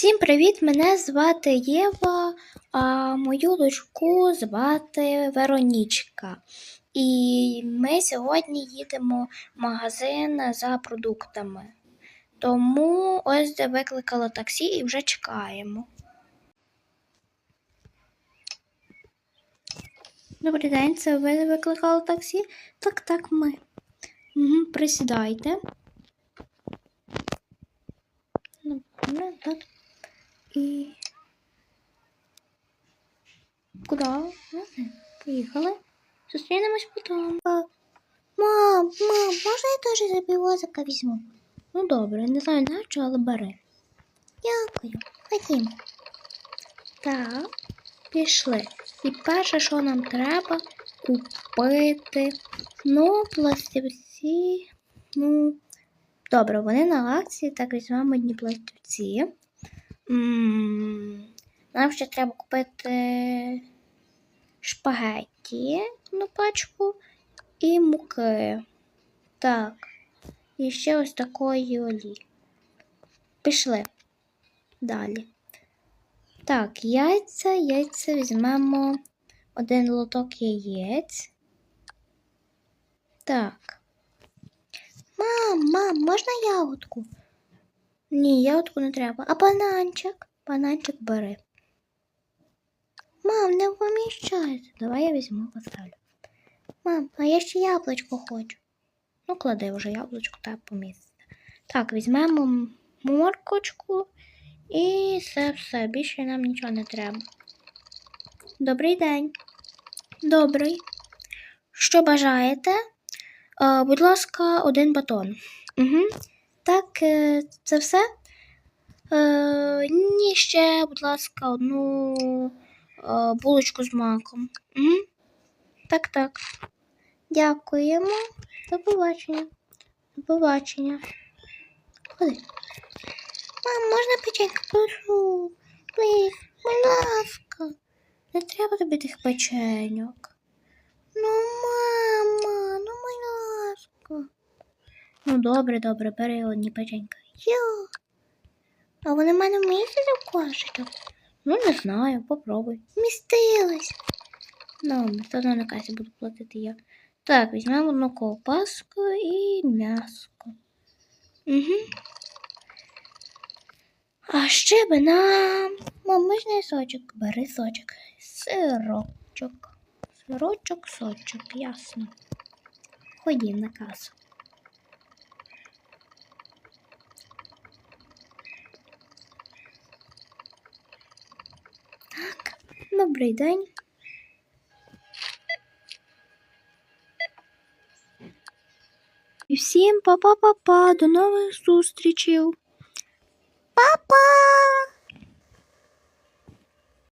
Всім привіт! Мене звати Єва, а мою дочку звати Веронічка. І ми сьогодні їдемо в магазин за продуктами. Тому ось де викликала таксі і вже чекаємо. Добрий день, це ви викликали таксі? Так, так, ми. Угу, присідайте. Добре, так. І. Куди? Поїхали. Зустрінемось потім. Мам, мам, можна я теж за півозика візьму? Ну добре, не знаю на що, але бери. Дякую. Ходім. Так, пішли. І перше, що нам треба купити. Ну, пластівці. Ну, добре, вони на акції, так візьмемо одні пластівці. Нам ще треба купити шпагетті одну пачку і муки. Так. І ще ось такої олії. Пішли. Далі. Так, яйця, яйця візьмемо один лоток яєць. Так. Мам, мам, можна ягодку? Ні, ягодку не треба. А бананчик? Бананчик бери. Мам, не поміщається. Давай я візьму, поставлю. Мам, а я ще яблучко хочу. Ну, клади вже яблучко та помістити. Так, візьмемо моркочку і все, все. Більше нам нічого не треба. Добрий день. Добрий. Що бажаєте? Будь ласка, один батон. Угу. Е, це все? Е, ні, ще, будь ласка, одну е, булочку з маком. Угу. Так, так. Дякуємо. До побачення. До побачення. Ходи. Мам, можна печенька? Прошу. Будь ласка. Не треба тобі тих печеньок. Ну, мама, ну, будь ласка. Ну, добре, добре, бери одні печенька. Йо. А вони в мене вмістяться в кошечок? Ну, не знаю, попробуй. Вмістились. Ну, одно на касі буду платити я. Так, візьмемо одну ковбаску і м'яско. Угу. А ще би нам. Мам, можна сочок? Бери сочок. Сирочок. Сирочок, сочок, ясно. Ходім на касу. Так, добрий день. І всім па-па-па-па, до нових зустрічей. Па-па!